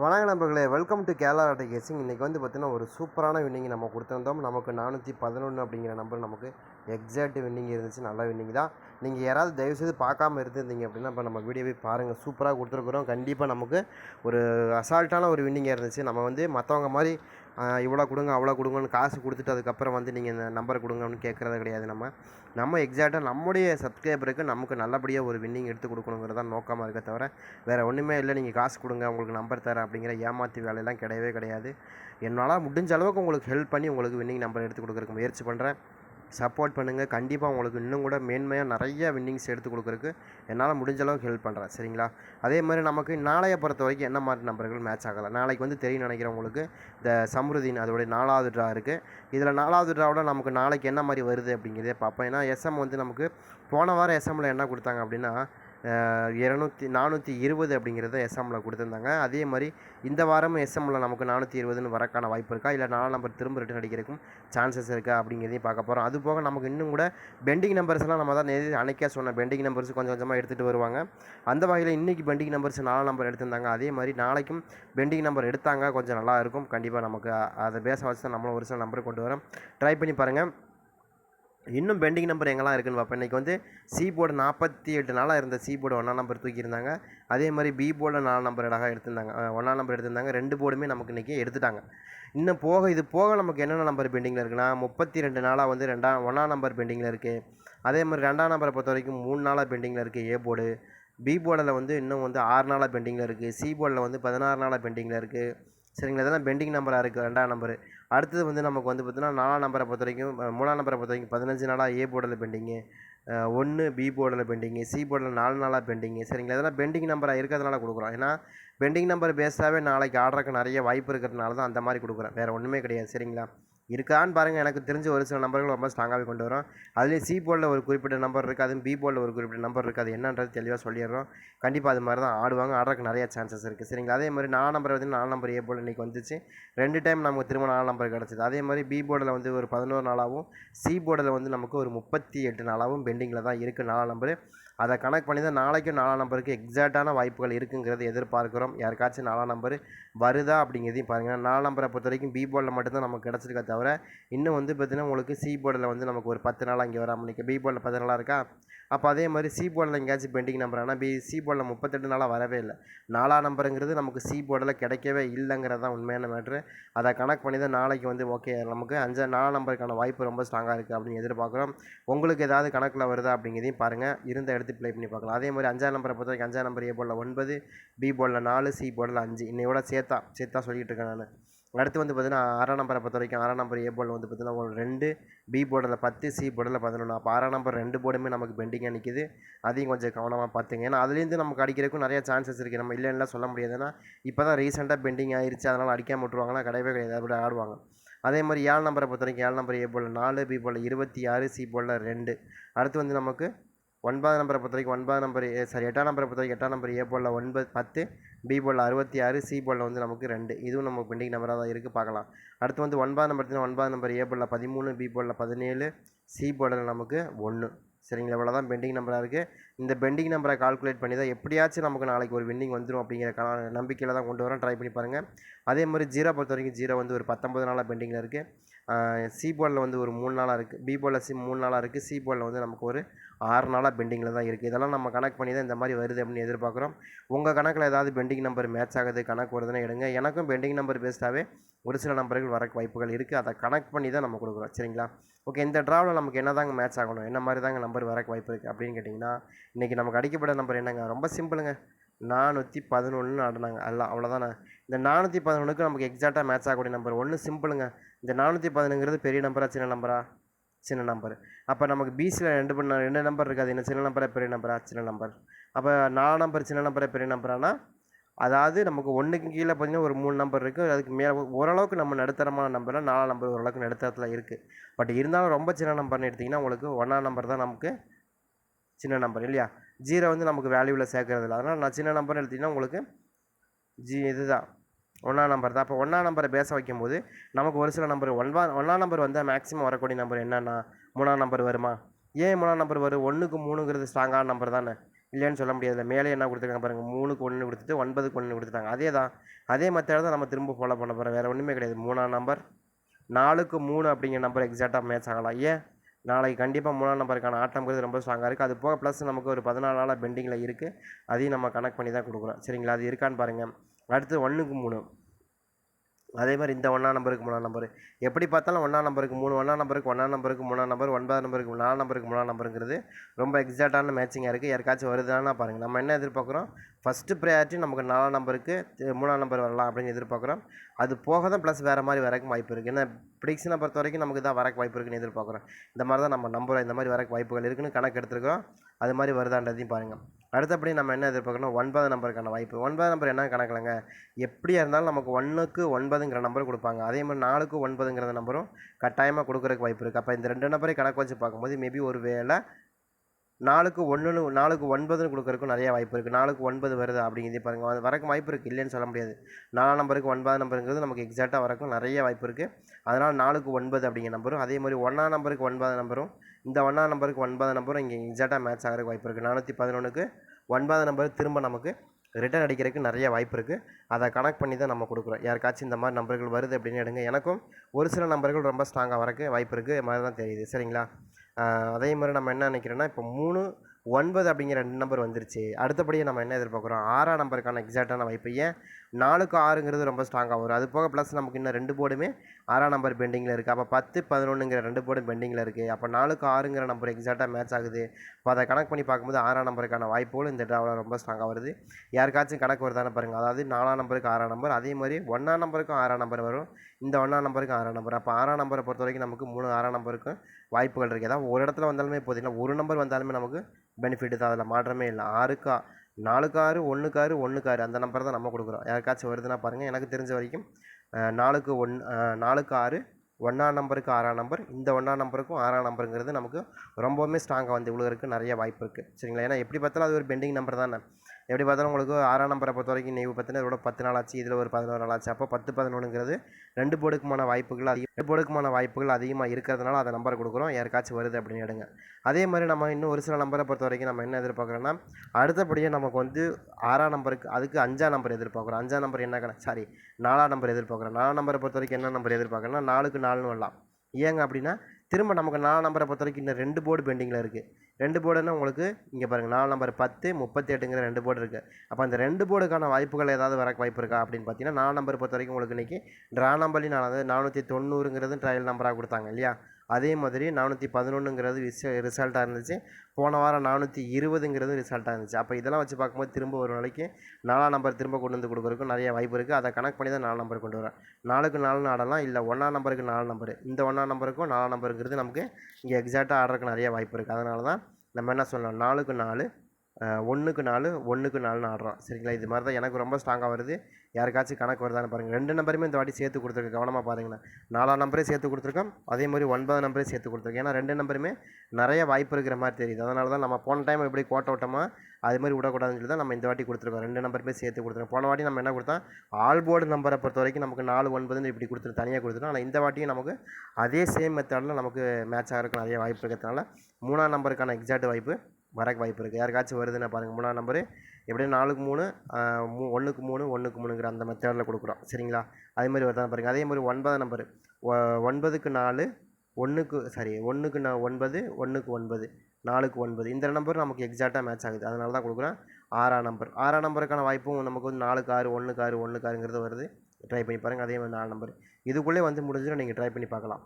வணக்க நண்பர்களே welcome to Kerala auto casing இன்றைக்கி வந்து பார்த்தீங்கன்னா ஒரு சூப்பரான வின்னிங் நம்ம கொடுத்துருந்தோம். நமக்கு நானூற்றி பதினொன்று அப்படிங்கிற நம்பர் நமக்கு எக்ஸாக்ட் வின்னிங் இருந்துச்சு நல்ல வின்னிங் தான். நீங்கள் யாராவது தயவுசெய்து பார்க்காம இருந்திருந்தீங்க அப்படின்னா இப்போ நம்ம வீடியோ போய் பாருங்கள் சூப்பராக கொடுத்துருக்குறோம். கண்டிப்பாக நமக்கு ஒரு அசால்ட்டான ஒரு வின்னிங்காக இருந்துச்சு. நம்ம வந்து மற்றவங்க மாதிரி இவ்வளோ கொடுங்க அவ்வளோ கொடுங்கன்னு காசு கொடுத்துட்டு அதுக்கப்புறம் வந்து நீங்கள் இந்த நம்பர் கொடுங்கன்னு கேட்குறது கிடையாது நம்ம. நம்ம எக்ஸாக்டாக நம்முடைய சப்ஸ்கிரைபருக்கு நமக்கு நல்லபடியாக ஒரு வின்னிங் எடுத்து கொடுக்கணுங்கிறது தான் நோக்கமாக இருக்க தவிர வேறு ஒன்றுமே இல்லை. நீங்கள் காசு கொடுங்க உங்களுக்கு நம்பர் தரேன் அப்படிங்கிற ஏமாற்றி வேலையெல்லாம் கிடையவே கிடையாது. என்னால் முடிஞ்ச அளவுக்கு உங்களுக்கு ஹெல்ப் பண்ணி உங்களுக்கு வின்னிங் நம்பர் எடுத்து கொடுக்குறதுக்கு முயற்சி பண்ணுறேன் சப்போர்ட் பண்ணுங்கள் கண்டிப்பாக உங்களுக்கு இன்னும் கூட மேன்மையாக நிறைய வின்னிங்ஸ் எடுத்து கொடுக்குறக்கு என்னால் முடிஞ்ச அளவுக்கு ஹெல்ப் பண்ணுறேன் சரிங்களா? அதே மாதிரி நமக்கு நாளைய பொறுத்த வரைக்கும் என்ன மாதிரி நம்பர்கள் மேட்ச் ஆகலை? நாளைக்கு வந்து தெரியும் நினைக்கிறேன் உங்களுக்கு இந்த சம்ருதீன் அதோடைய நாலாவது ட்ரா இருக்குது இதில் நாலாவது ட்ராவோட நமக்கு நாளைக்கு என்ன மாதிரி வருது அப்படிங்கிறதே பார்ப்போம். ஏன்னா எஸ்எம் வந்து நமக்கு போன வாரம் எஸ்எம்மில் என்ன கொடுத்தாங்க அப்படின்னா இரநூத்தி நானூற்றி இருபது அப்படிங்கிறத எஸ்எம்மில் கொடுத்துருந்தாங்க. அதே மாதிரி இந்த வாரமும் எஸ்எம்மில் நமக்கு நானூற்றி இருபதுன்னு வரக்கான வாய்ப்பு இருக்கா? இல்லை நாலு நம்பர் திரும்ப ரிட்டன் அடிக்கிறதுக்கும் சான்சஸ் இருக்கா? அப்படிங்கிறதையும் பார்க்க போகிறோம் அது போக நமக்கு இன்னும் கூட பெண்டிங் நம்பர்ஸ்லாம் நம்ம தான் நேற்று அன்னைக்கே சொன்ன பெண்டிங் நம்பர்ஸ் கொஞ்சம் கொஞ்சமாக எடுத்துகிட்டு வருவாங்க. அந்த வகையில் இன்றைக்கி பெண்டிங் நம்பர்ஸ் நாலு நம்பர் எடுத்திருந்தாங்க. அதே மாதிரி நாளைக்கும் பெண்டிங் நம்பர் எடுத்தாங்க. கொஞ்சம் நல்லா இருக்கும். கண்டிப்பாக நமக்கு அதை பேச வச்சு தான் நம்மளும் ஒரு சில நம்பர் கொண்டு வரோம். ட்ரை பண்ணி பாருங்கள் இன்னும் பெண்டிங் நம்பர் எங்கெல்லாம் இருக்குன்னு பார்ப்போம். இன்றைக்கி வந்து சி போர்டு நாற்பத்தி எட்டு நாளாக இருந்த சி போர்டு ஒன்றாம் நம்பர் தூக்கியிருந்தாங்க. அதே மாதிரி பி போர்டில் நாலு நம்பர் அழகாக எடுத்திருந்தாங்க. ஒன்றாம் நம்பர் எடுத்திருந்தாங்க. ரெண்டு போர்டுமே நமக்கு இன்றைக்கி எடுத்துட்டாங்க. இன்னும் போக இது போக நமக்கு என்னென்ன நம்பர் பெண்டிங்கில் இருக்குன்னா முப்பத்தி ரெண்டு நாளாக வந்து ரெண்டாம் ஒன்றாம் நம்பர் பெண்டிங்கில் இருக்குது அதே மாதிரி ரெண்டாம் நம்பரை பொறுத்த வரைக்கும் மூணு நாளாக பெண்டிங்கில் இருக்குது ஏ போர்டு. பி போர்டில் வந்து இன்னும் வந்து ஆறு நாளாக பெண்டிங்கில் இருக்குது சி போர்டில் வந்து பதினாறு நாளாக பெண்டிங்கில் இருக்குது சரிங்களா? இதெல்லாம் பெண்டிங் நம்பராக இருக்குது ரெண்டாம் நம்பரு அடுத்தது வந்து நமக்கு வந்து பார்த்தீங்கன்னா நாலாம் நம்பரை பொறுத்த வரைக்கும் மூணாம் நம்பரை பொறுத்த வரைக்கும் பதினஞ்சு நாளாக ஏ போர்டில் பெண்டிங்கு ஒன்று பி போர்டில் பெண்டிங்கு சி போர்டில் நாலு நாளாக பெண்டிங்கு சரிங்களா? இதெல்லாம் பெண்டிங் நம்பராக இருக்கிறதுனால கொடுக்குறோம். ஏன்னா பெண்டிங் நம்பர் பேஸாகவே நாளைக்கு ஆர்டருக்கு நிறைய வாய்ப்பு இருக்கிறதுனால தான் அந்த மாதிரி கொடுக்குறேன் வேறு ஒன்றுமே கிடையாது. சரிங்களா? இருக்கான்னு பாருங்கள் எனக்கு தெரிஞ்ச ஒரு சில நம்பர்கள் ரொம்ப ஸ்ட்ராங்காகவே கொண்டு வரோம். அதுலேயே சி போர்டில் ஒரு குறிப்பிட்ட நம்பர் இருக்குது அதுவும் பி போர்டில் ஒரு குறிப்பிட்ட நம்பர் இருக்குது. அது என்னன்றது தெளிவாக சொல்லிடுறோம். கண்டிப்பாக அது மாதிரி தான் ஆடுவாங்க. ஆடுறதுக்கு நிறைய சான்சஸ் இருக்குது சரிங்களா? அதே மாதிரி நாலு நம்பர் வந்து நாலு நம்பர் ஏ போல் இன்றைக்கி வந்துச்சு. ரெண்டு டைம் நமக்கு திரும்ப நாலு நம்பர் கிடச்சிது. அதே மாதிரி பி போர்டில் வந்து ஒரு பதினோரு நாளாகவும் சி போர்டில் வந்து நமக்கு ஒரு முப்பத்தி எட்டு நாளாகவும் பெண்டிங்கில் தான் இருக்குது நாலு நம்பரு அதை கணக்கு பண்ணி தான் நாளைக்கும் நாலாம் நம்பருக்கு எக்ஸாக்டான வாய்ப்புகள் இருக்குங்கிறத எதிர்பார்க்குறோம். யாருக்காச்சும் நாலாம் நம்பர் வருதா அப்படிங்கிறதையும் பாருங்கள் நாலாம் நம்பரை பொறுத்த வரைக்கும் பி போர்டில் மட்டும்தான் நமக்கு கிடச்சிருக்கா தவிர இன்னும் வந்து பார்த்திங்கன்னா உங்களுக்கு சி போர்டில் வந்து நமக்கு ஒரு பத்து நாளாக இங்கே வராமல் நிற்க பி போர்டில் பத்து நாளாக இருக்கா? அப்போ அதே மாதிரி சி போர்டில் எங்கேயாச்சும் பெண்டிங் நம்பர் ஆனால் பி சி போர்டில் முப்பத்தெட்டு நாளாக வரவே இல்லை. நாலாம் நம்பருங்கிறது நமக்கு சி போர்டில் கிடைக்கவே இல்லைங்கிறது தான் உண்மையான மேட்ரு. அதை கணக்கு பண்ணி தான் நாளைக்கு வந்து ஓகே நமக்கு அஞ்சா நாலாம் நம்பருக்கான வாய்ப்பு ரொம்ப ஸ்ட்ராங்காக இருக்குது அப்படின்னு எதிர்பார்க்குறோம். உங்களுக்கு ஏதாவது கணக்கில் வருதா அப்படிங்கிறதையும் பாருங்கள் இருந்த இடத்து ப்ளே பண்ணி பார்க்கலாம். அதே மாதிரி அஞ்சாம் நம்பரை பொறுத்த வரைக்கும் அஞ்சாம் நம்பர் ஏ போர்டில் ஒன்பது பி போர்டில் நாலு சி போர்டில் அஞ்சு. இன்னையோட சேர்த்தா சேர்த்தா சொல்லிகிட்டு இருக்கேன் நான். அடுத்து வந்து பார்த்தீங்கன்னா ஆறாம் நம்பரை பொறுத்த வரைக்கும் ஆறாம் நம்பர் ஏ போர்டில் வந்து பார்த்தீங்கன்னா ஒரு ரெண்டு பி போர்டில் பத்து சி போர்டில் பதினொன்று அப்போ ஆறாம் நம்பர் ரெண்டு போர்டுமே நமக்கு பெண்டிங்காக நிற்கிது அதையும் கொஞ்சம் கவனமாக பார்த்துங்க ஏன்னா அதுலேருந்து நமக்கு அடிக்கிறதுக்கும் நிறைய சான்சஸ் இருக்குது நம்ம இல்லைன்னா சொல்ல முடியாது. ஏன்னா இப்போ தான் ரீசெண்டாக பெண்டிங் ஆயிடுச்சு அதனால் அடிக்காம விட்டுருவாங்கன்னா கிடையவே கிடையாது. அப்படி ஆடுவாங்க. அதே மாதிரி ஏழு நம்பரை பொறுத்த வரைக்கும் ஏழு நம்பர் ஏ போல் நாலு பி போல் இருபத்தி ஆறு சி போல் ரெண்டு. அடுத்து வந்து நமக்கு ஒன்பது நம்பரை பொறுத்த வரைக்கும் ஒன்பது நம்பர் சாரி எட்டாம் நம்பரை பொறுத்த வரைக்கும் எட்டாம் நம்பர் ஏ போர்டில் ஒன்பது பத்து பி போர்டில் அறுபத்தி ஆறு சி போர்டில் வந்து நமக்கு ரெண்டு. இதுவும் நமக்கு பெண்டிங் நம்பராக தான் இருக்குது பார்க்கலாம். அடுத்து வந்து ஒன்பது நம்பர் ஒன்பதாம் ஒன்பது நம்பர் ஏ போர்டில் பதிமூணு பி போர்டில் பதினேழு சி போர்டில் நமக்கு ஒன்று சரிங்களா இவ்வளோ தான் பெண்டிங் நம்பராக இருக்குது இந்த பெண்டிங் நம்பரை கால்குலேட் பண்ணி தான் எப்படியாச்சும் நமக்கு நாளைக்கு ஒரு வின்னிங் வந்துடும் அப்படிங்கிற நம்பிக்கையில் தான் கொண்டு வரோம். ட்ரை பண்ணி பாருங்கள் அதே மாதிரி ஜீரோ பொறுத்த வரைக்கும் ஜீரோ வந்து ஒரு பத்தொம்பது நாளாக பெண்டிங்கில் இருக்குது சி போலில் வந்து ஒரு மூணு நாளாக இருக்குது பி போலில் சி மூணு நாளாக இருக்குது சி போலில் வந்து நமக்கு ஒரு ஆறு நாளாக பெண்டிங்கில் தான் இருக்குது இதெல்லாம் நம்ம கணக்கு பண்ணி தான் இந்த மாதிரி வருது அப்படின்னு எதிர்பார்க்குறோம். உங்கள் கணக்கில் ஏதாவது பெண்டிங் நம்பர் மேட்ச் ஆகுது கணக்கு வருதுன்னு எடுங்க. எனக்கும் பெண்டிங் நம்பர் பேஸ்டாகவே ஒரு சில நம்பர்கள் வர வாய்ப்புகள் இருக்குது அதை கனெக்ட் பண்ணி தான் நம்ம கொடுக்குறோம். சரிங்களா? ஓகே இந்த ட்ராவில் நமக்கு என்ன தாங்க மேட்ச் ஆகணும்? என்ன மாதிரி தாங்க நம்பர் வர வாய்ப்பு இருக்குது அப்படின்னு கேட்டிங்கன்னா இன்றைக்கி நமக்கு அடிக்கப்பட்ட நம்பர் என்னங்க? ரொம்ப சிம்பிளுங்க நானூற்றி பதினொன்று ஆடினாங்க. அல்ல அவ்வளோதானே இந்த நானூற்றி பதினொன்றுக்கு நமக்கு எக்ஸாக்டாக மேட்ச் ஆகக்கூடிய நம்பர் ஒன்று சிம்பிளுங்க இந்த நானூற்றி பதினொங்கிறது பெரிய நம்பரா சின்ன நம்பரா சின்ன நம்பர் அப்போ நமக்கு பிசியில் ரெண்டு பண்ண ரெண்டு நம்பர் இருக்காது. என்ன சின்ன நம்பரா பெரிய நம்பரா சின்ன நம்பர் அப்போ நாலு நம்பர் சின்ன நம்பரா பெரிய நம்பரானா அதாவது நமக்கு ஒன்றுக்கு கீழே பார்த்தீங்கன்னா ஒரு மூணு நம்பர் இருக்குது அதுக்கு மேலே ஓரளவுக்கு நம்ம நடுத்தரமான நம்பர்லாம் நாலு நம்பர் ஓரளவுக்கு நடுத்தரத்தில் இருக்குது பட் இருந்தாலும் ரொம்ப சின்ன நம்பர்னு எடுத்திங்கன்னா உங்களுக்கு ஒன்றாம் நம்பர் தான் நமக்கு சின்ன நம்பர் இல்லையா? ஜீரோ வந்து நமக்கு வேல்யூவில் சேர்க்கறது இல்லை அதனால் நான் சின்ன நம்பர்னு எடுத்திங்கன்னா உங்களுக்கு ஜி இதுதான். ஒன்றாம் நம்பர் தான். அப்போ ஒன்றா நம்பரை பேச வைக்கும்போது நமக்கு ஒரு சில நம்பர் ஒன்பா ஒன்றாம் நம்பர் வந்தால் மேக்ஸிமம் வரக்கூடிய நம்பர் என்னென்னா மூணாம் நம்பர் வருமா? ஏன் மூணாம் நம்பர் வரும் ஒன்றுக்கு மூணுங்கிறது ஸ்ட்ராங்கான நம்பர் தானே? இல்லைன்னு சொல்ல முடியாது மேலே என்ன கொடுத்துருக்காங்க பாருங்கள் மூணுக்கு ஒன்று கொடுத்துட்டு ஒன்பதுக்கு ஒன்று கொடுத்துட்டாங்க. அதே தான். அதே மெத்தட் தான் நம்ம திரும்ப ஃபாலோ பண்ண போகிறோம் வேறு ஒன்றுமே கிடையாது. மூணாம் நம்பர் நாலுக்கு மூணு அப்படிங்கிற நம்பர் எக்ஸாக்டாக மேட்ச் ஆகலாம். ஏன்? நாளைக்கு கண்டிப்பாக மூணாம் நம்பருக்கான ஆட்டம்ங்கிறது ரொம்ப ஸ்ட்ராங்காக இருக்குது அது போக ப்ளஸ் நமக்கு ஒரு பதினாலு நாளாக பெண்டிங்கில் இருக்குது அதையும் நம்ம கனெக்ட் பண்ணி தான் கொடுக்குறோம் சரிங்களா? அது இருக்கான்னு பாருங்கள் அடுத்து ஒன்றுக்கு மூணு. அதே மாதிரி இந்த ஒன்றாம் நம்பருக்கு மூணாம் நம்பர். எப்படி பார்த்தாலும் ஒன்றா நம்பருக்கு மூணு ஒன்றா நம்பருக்கு ஒன்றாம் நம்பருக்கு மூணாம் நம்பர் ஒன்பதாம் நம்பருக்கு நாலாம் நம்பருக்கு மூணாம் நம்பருங்கிறது ரொம்ப எக்ஸாக்டான மேட்சிங்காக இருக்குது யாருக்காச்சும் வருதுன்னா பாருங்கள் நம்ம என்ன எதிர்பார்க்குறோம்? ஃபஸ்ட்டு ப்ரையாரிட்டி நமக்கு நாலாம் நம்பருக்கு மூணாம் நம்பர் வரலாம் அப்படின்னு எதிர்பார்க்குறோம். அது போக தான் ப்ளஸ் வேறு மாதிரி வரக்கு வாய்ப்பு இருக்குது ஏன்னா ப்ரிடிக்ஷனை பொறுத்த வரைக்கும் நமக்கு தான் வரக்கு வாய்ப்பு இருக்குன்னு எதிர்பார்க்குறோம். இந்த மாதிரி தான் நம்ம நம்புகிறோம் இந்த மாதிரி வரக்கு வாய்ப்புகள் இருக்குன்னு கணக்கு எடுத்துருக்கோம் அது மாதிரி வருதான்றதையும் பாருங்கள் அடுத்தபடி நம்ம என்ன எதிர்பார்க்கணும்? ஒன்பது நம்பருக்கான வாய்ப்பு. ஒன்பது நம்பர் என்ன கணக்கில்ங்க? எப்படியா இருந்தாலும் நமக்கு ஒன்றுக்கு ஒன்பதுங்கிற நம்பர் கொடுப்பாங்க. அதே மாதிரி நாலுக்கு ஒன்பதுங்கிற நம்பரும் கட்டாயமாக கொடுக்குறதுக்கு வாய்ப்பு இருக்குது அப்போ இந்த ரெண்டு நம்பரையும் கணக்கு வச்சு பார்க்கும்போது மேபி ஒரு வேளை நாலுக்கு ஒன்றுன்னு நாலுக்கு ஒன்பதுன்னு கொடுக்குறக்கும் நிறைய வாய்ப்பு இருக்குது நாலுக்கு ஒன்பது வருது அப்படிங்கிறது பாருங்கள் அது வரக்கும் வாய்ப்பு இருக்குது இல்லைன்னு சொல்ல முடியாது. நாலாம் நம்பருக்கு ஒன்பது நம்பருங்கிறது நமக்கு எக்ஸாக்டாக வரக்கும் நிறைய வாய்ப்பு இருக்குது அதனால் நாலுக்கு ஒன்பது அப்படிங்கிற நம்பரும் அதே மாதிரி ஒன்றாம் நம்பருக்கு ஒன்பது நம்பரும் இந்த ஒன்றாம் நம்பருக்கு ஒன்பதாம் நம்பரும் இங்கே எக்ஸாக்டாக மேட்ச் ஆகிறதுக்கு வாய்ப்பு இருக்குது நானூற்றி பதினொன்றுக்கு ஒன்பதாம் நம்பர் திரும்ப நமக்கு ரிட்டர்ன் அடிக்கிறதுக்கு நிறைய வாய்ப்பு இருக்குது அதை கனெக்ட் பண்ணி தான் நம்ம கொடுக்குறோம். யாருக்காச்சும் இந்த மாதிரி நம்பர்கள் வருது அப்படின்னு எடுங்க. எனக்கும் ஒரு சில நம்பர்கள் ரொம்ப ஸ்ட்ராங்காக வரக்கு வாய்ப்பு இருக்குது மாதிரி தான் தெரியுது. சரிங்களா? அதே மாதிரி நம்ம என்ன நினைக்கிறோன்னா இப்போ மூணு ஒன்பது அப்படிங்கிற ரெண்டு நம்பர் வந்துருச்சு. அடுத்தபடியே நம்ம என்ன எதிர்பார்க்குறோம்? ஆறாம் நம்பருக்கான எக்ஸாக்டான வாய்ப்பு ஏன்? நாலுக்கு ஆறுங்கிறது ரொம்ப ஸ்ட்ராங்காக வரும். அது போக ப்ளஸ் நமக்கு இன்னும் ரெண்டு போர்டுமே ஆறாம் நம்பர் பெண்டிங்கில் இருக்குது அப்போ பத்து பதினொன்றுங்கிற ரெண்டு போர்டும் பெண்டிங்கில் இருக்குது அப்போ நாலுக்கு ஆறுங்கிற நம்பர் எக்ஸாக்டாக மேட்ச் ஆகுது. இப்போ அதை கணக்கு பண்ணி பார்க்கும்போது ஆறாம் நம்பருக்கான வாய்ப்புகளும் இந்த ட்ராவில் ரொம்ப ஸ்ட்ராங்காக வருது. யாருக்காச்சும் கணக்கு வருதானே பாருங்கள் அதாவது நாலாம் நம்பருக்கு ஆறாம் நம்பர் அதே மாதிரி ஒன்றாம் நம்பருக்கும் ஆறாம் நம்பர் வரும். இந்த ஒன்றாம் நம்பருக்கு ஆறாம் நம்பர் அப்போ ஆறாம் நம்பரை பொறுத்த வரைக்கும் நமக்கு மூணு ஆறாம் நம்பருக்கும் வாய்ப்புகள் இருக்குது ஏதாவது ஒரு இடத்துல வந்தாலுமே போதில்லை ஒரு நம்பர் வந்தாலுமே நமக்கு பெனிஃபிட் தான். அதில் மாற்றமே இல்லை. ஆறுக்கா நாலுக்கு ஆறு ஒன்றுக்கு ஆறு ஒன்றுக்கு ஆறு அந்த நம்பர் தான் நம்ம கொடுக்குறோம். யாருக்காச்சும் வருதுன்னா பாருங்கள் எனக்கு தெரிஞ்ச வரைக்கும் நாலுக்கு ஒன் நாலுக்கு ஆறு ஒன்றாம் நம்பருக்கு ஆறாம் நம்பர் இந்த ஒன்றாம் நம்பருக்கும் ஆறாம் நம்பருங்கிறது நமக்கு ரொம்பவுமே ஸ்ட்ராங்காக வந்து விழுகிறதுக்கு நிறைய வாய்ப்பு இருக்குது சரிங்களா? ஏன்னா எப்படி பார்த்தாலும் அது ஒரு பெண்டிங் நம்பர் தானே. எப்படி பார்த்தாலும் உங்களுக்கு ஆறாம் நம்பரை பொறுத்த வரைக்கும் நெய்வு பார்த்தீங்கன்னா இதோட பத்து நாள் ஆச்சு இதில் ஒரு பதினோரு நாள் ஆச்சு. அப்போ பத்து பதினொன்றுங்கிறது ரெண்டு போடுக்குமான வாய்ப்புகள் அதிக ரெண்டு போடுக்குமான வாய்ப்புகள் அதிகமாக இருக்கிறதுனால அதை நம்பர் கொடுக்குறோம். யாருக்காச்சும் வருது அப்படின்னு எடுங்க. அதே மாதிரி நம்ம இன்னும் ஒரு சில நம்பரை பொறுத்த வரைக்கும் நம்ம என்ன எதிர்பார்க்குறோன்னா அடுத்தபடியாக நமக்கு வந்து ஆறாம் நம்பருக்கு அதுக்கு அஞ்சாம் நம்பர் எதிர்பார்க்குறோம். அஞ்சாம் நம்பர் என்ன கணக்கு? சாரி நாலாம் நம்பர் எதிர்பார்க்குறோம். நாலாம் நம்பரை பொறுத்த வரைக்கும் என்ன நம்பர் எதிர்பார்க்குறோன்னா நாலுக்கு நாலுன்னு வரலாம். ஏங்க அப்படின்னா திரும்ப நமக்கு நாலு நம்பரை பொறுத்த வரைக்கும் இன்னும் ரெண்டு போர்டு பெண்டிங்கில் இருக்குது ரெண்டு போர்டுன்னா உங்களுக்கு இங்கே பாருங்கள் நாலு நம்பர் பத்து முப்பத்தி எட்டுங்கிற ரெண்டு போர்டு இருக்குது அப்போ அந்த ரெண்டு போர்டுக்கான வாய்ப்புகள் ஏதாவது வர வாய்ப்பு இருக்கா அப்படின்னு பார்த்தீங்கன்னா நாலு நம்பர் பொறுத்த வரைக்கும் உங்களுக்கு இன்றைக்கி ட்ரா நம்பர்லையும் நான் நானூற்றி தொண்ணூறுங்கிறது ட்ரையல் நம்பராக கொடுத்தாங்க இல்லையா? அதே மாதிரி நானூற்றி பதினொன்றுங்கிறது விச ரிசல்ட்டாக இருந்துச்சு. போன வாரம் நானூற்றி இருபதுங்கிறது ரிசல்ட்டாக இருந்துச்சு. அப்போ இதெல்லாம் வச்சு பார்க்கும்போது திரும்ப ஒரு நாளைக்கு நாலாம் நம்பர் திரும்ப கொண்டு வந்து கொடுக்குறதுக்கும் நிறைய வாய்ப்பு இருக்குது அதை கனெக்ட் பண்ணி தான் நாலு நம்பர் கொண்டு வரேன் நாலுக்கு நாலு ஆடலாம். இல்லை ஒன்றாம் நம்பருக்கு நாலு நம்பர் இந்த ஒன்றாம் நம்பருக்கும் நாலாம் நம்பருங்கிறது நமக்கு இங்கே எக்ஸாக்டாக ஆடுறதுக்கு நிறைய வாய்ப்பு இருக்குது அதனால தான் நம்ம என்ன சொல்லலாம்? நாலுக்கு நாலு ஒன்றுக்கு நாலு ஒன்றுக்கு நாலுன்னு ஆடுறான். சரிங்களா? இது மாதிரி தான் எனக்கு ரொம்ப ஸ்ட்ராங்காக வருது. யாருக்காச்சும் கணக்கு வருதான்னு பாருங்கள் ரெண்டு நம்பருமே இந்த வாட்டி சேர்த்து கொடுத்துருக்கு கவனமாக பாருங்கண்ணா நாலாம் நம்பரே சேர்த்து கொடுத்துருக்கோம். அதே மாதிரி ஒன்பது நம்பரே சேர்த்து கொடுத்துருக்கேன் ஏன்னா ரெண்டு நம்பருமே நிறைய வாய்ப்பு இருக்கிற மாதிரி தெரியுது. அதனால தான் நம்ம போன டைம் எப்படி கோட்டை விட்டோமா அது மாதிரி விடக்கூடாதுன்னு சொல்லி தான் நம்ம இந்த வாட்டி கொடுத்துருக்கோம். ரெண்டு நம்பருமே சேர்த்து கொடுத்துருக்கோம். போன வாட்டி நம்ம என்ன கொடுத்தோம்? ஆல் போர்டு நம்பரை பொறுத்த வரைக்கும் நமக்கு நாலு ஒன்பதுன்னு இப்படி கொடுத்துரு தனியாக கொடுத்துருக்கோம் ஆனால் இந்த வாட்டியும் நமக்கு அதே சேம் மெத்தடில் நமக்கு மேட்ச் ஆகிறதுக்கு நிறைய வாய்ப்பு இருக்கிறதுனால மூணாம் நம்பருக்கான எக்ஸாக்ட் வாய்ப்பு வரக்கு வாய்ப்பு இருக்குது யாருக்காச்சும் வருதுன்னா பாருங்கள் மூணாம் நம்பரு எப்படியும் நாலுக்கு மூணு மூ ஒன்றுக்கு மூணு ஒன்றுக்கு மூணுங்கிற அந்த மெத்தடில் கொடுக்குறோம். சரிங்களா? அதே மாதிரி வருதான் பாருங்கள் அதே மாதிரி ஒன்பதாம் நம்பரு ஒன்பதுக்கு நாலு ஒன்றுக்கு சாரி ஒன்றுக்கு ந ஒன்பது ஒன்றுக்கு ஒன்பது நாலுக்கு ஒன்பது. இந்த நம்பர் நமக்கு எக்ஸாக்டாக மேட்ச் ஆகுது. அதனால தான் கொடுக்குறேன் ஆறாம் நம்பர் ஆறாம் நம்பருக்கான வாய்ப்பும் நமக்கு வந்து நாலுக்கு ஆறு ஒன்றுக்கு ஆறு ஒன்றுக்கு ஆறுங்கிறது வருது. ட்ரை பண்ணி பாருங்கள் அதே மாதிரி நாலு நம்பர் இதுக்குள்ளே வந்து முடிஞ்சிடும் நீங்கள் ட்ரை பண்ணி பார்க்கலாம்.